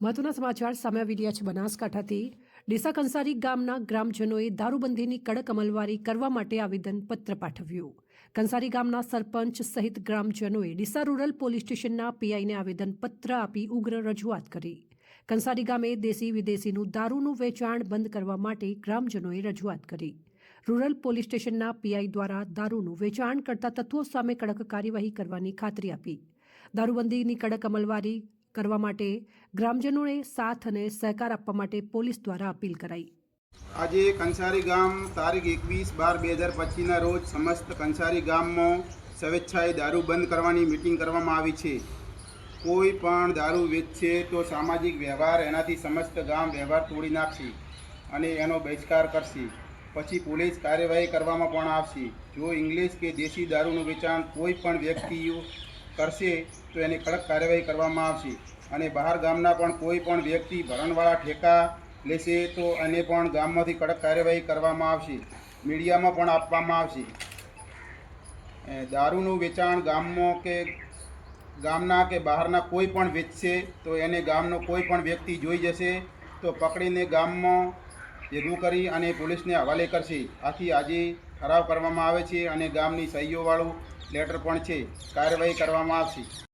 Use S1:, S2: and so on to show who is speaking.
S1: મહત્વના સમાચાર સામે આવી રહ્યા છે બનાસકાંઠાથી. ડીસા કંસારી ગામના ગ્રામજનોએ દારૂબંધીની કડક અમલવારી કરવા માટે આવેદનપત્ર પાઠવ્યું. કંસારી ગામના સરપંચ સહિત ગ્રામજનોએ ડીસા રૂરલ પોલીસ સ્ટેશનના પીઆઈને આવેદનપત્ર આપી ઉગ્ર રજૂઆત કરી. કંસારી ગામે દેશી વિદેશીનું દારૂનું વેચાણ બંધ કરવા માટે ગ્રામજનોએ રજૂઆત કરી. રૂરલ પોલીસ સ્ટેશનના પીઆઈ દ્વારા દારૂનું વેચાણ કરતા તત્વો સામે કડક કાર્યવાહી કરવાની ખાતરી આપી. દારૂબંધીની કડક અમલવારી કરવા માટે ગ્રામજનોએ સાથ અને સહકાર આપવા માટે પોલીસ દ્વારા અપીલ કરાઈ.
S2: આજે કંસારી ગામ તારીખ એકવીસ બાર બે હજાર પચીસના રોજ સમસ્ત કંસારી ગામમાં સ્વેચ્છાએ દારૂ બંધ કરવાની મિટિંગ કરવામાં આવી છે. કોઈ પણ દારૂ વેચશે તો સામાજિક વ્યવહાર એનાથી સમસ્ત ગામ વ્યવહાર તોડી નાખશે અને એનો બહિષ્કાર કરશે. પછી પોલીસ કાર્યવાહી કરવામાં પણ આવશે. જો ઇંગ્લિશ કે દેશી દારૂનું વેચાણ કોઈ પણ વ્યક્તિઓ કરશે તો એની કડક કાર્યવાહી કરવામાં આવશે. અને બહાર ગામના પણ કોઈ પણ વ્યક્તિ ભરણવાળા ઠેકા લેશે તો એને પણ ગામમાંથી કડક કાર્યવાહી કરવામાં આવશે. મીડિયામાં પણ આપવામાં આવશે. દારૂનું વેચાણ ગામમાં કે ગામના કે બહારના કોઈ પણ વેચશે તો એને ગામનો કોઈ પણ વ્યક્તિ જોઈ જશે તો પકડીને ગામમાં ભેગું કરી અને પોલીસને હવાલે કરશે. આથી આજે ઠરાવ કરવામાં આવે છે અને ગામની સહીઓવાળું લેટર પણ છે. કાર્યવાહી કરવામાં આવશે.